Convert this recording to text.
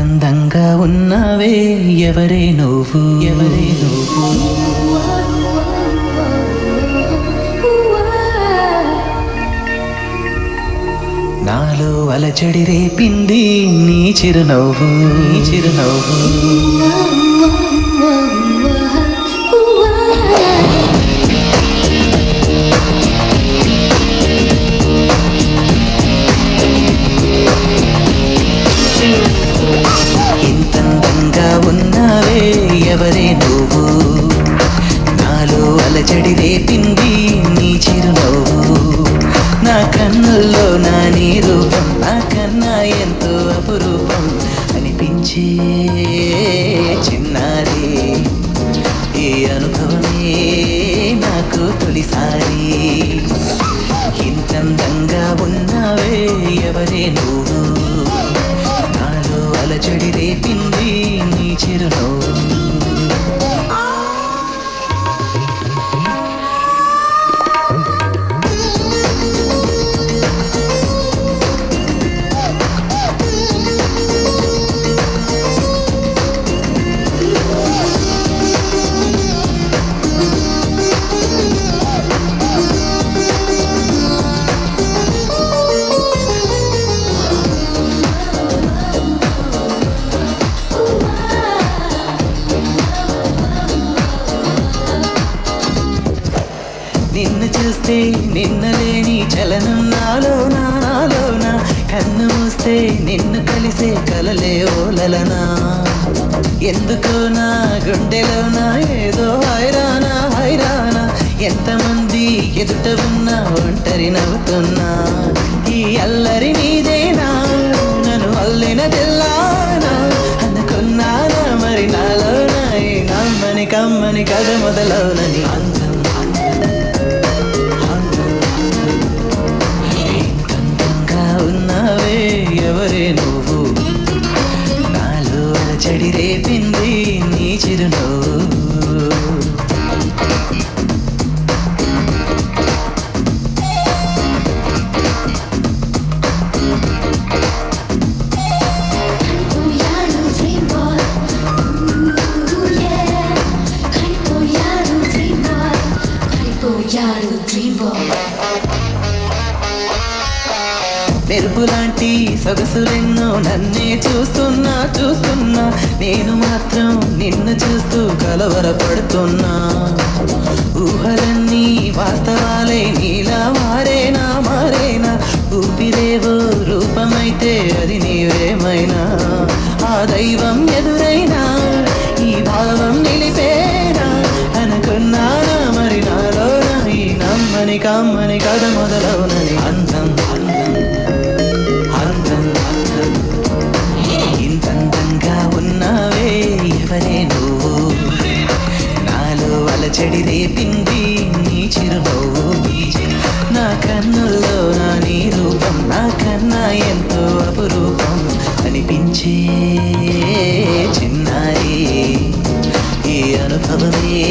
ఇంతందంగా ఉన్నావే ఎవరే నువ్వు? ఎవరే నువ్వు? నాలో అలచడి రేపింది నీ చిరునవ్వు. నీ చిరునవ్వు. అలజడి రేపింది నీ చిరునవ్వు. నా కన్నుల్లో నా నీ రూపం నా కన్నా ఎంతో అపురూపం అనిపించే చిన్నారి. ఈ అనుభవమే నాకు తొలిసారి. ఇంతందంగా ఉన్నావే ఎవరే నువ్వు? నాలో అలజడి రేపింది నీ చిరునవ్వు. చూస్తే నిన్నలేని చలనం నాలో నాలోన? కన్ను మూస్తే నిన్ను కలిసే కలలే ఓలలనా? ఎందుకో నా గుండెలోన ఏదో హైరానా హైరానా? ఎంతమంది ఎదుట ఉన్నా ఒంటరి నవ్వుతున్నా? ఈ అల్లరి నీదేనా? నన్ను అల్లిన తెల్లానా అనుకున్నానా మరి నాలోన? నమ్మని కమ్మని కథ మొదలవునని. రేపింది నీ చిరునవ్వు Dream boy. మెరుపు లాంటి సొగసులెన్నో నన్నే చూస్తున్నా చూస్తున్నా. నేను మాత్రం నిన్ను చూస్తూ కలవరపడుతున్నా. ఊహలన్నీ వాస్తవాలే నీలా మారేనా మారేనా? ఊపిరేవో రూపమైతే అది నీవేమైనా? ఆ దైవం ఎదురైనా ఈ భావం నిలిపేనా? అనుకున్నానా మరి నాలోన? ఈ నమ్మని కమ్మని కథ మొదలవున చెడి రేపింది నీ చిరునవ్వు నా కన్నుల్లో నా నీ రూపం నా కన్నా ఎంతో అపురూపం అనిపించే చిన్నారి. ఈ అనుభవమే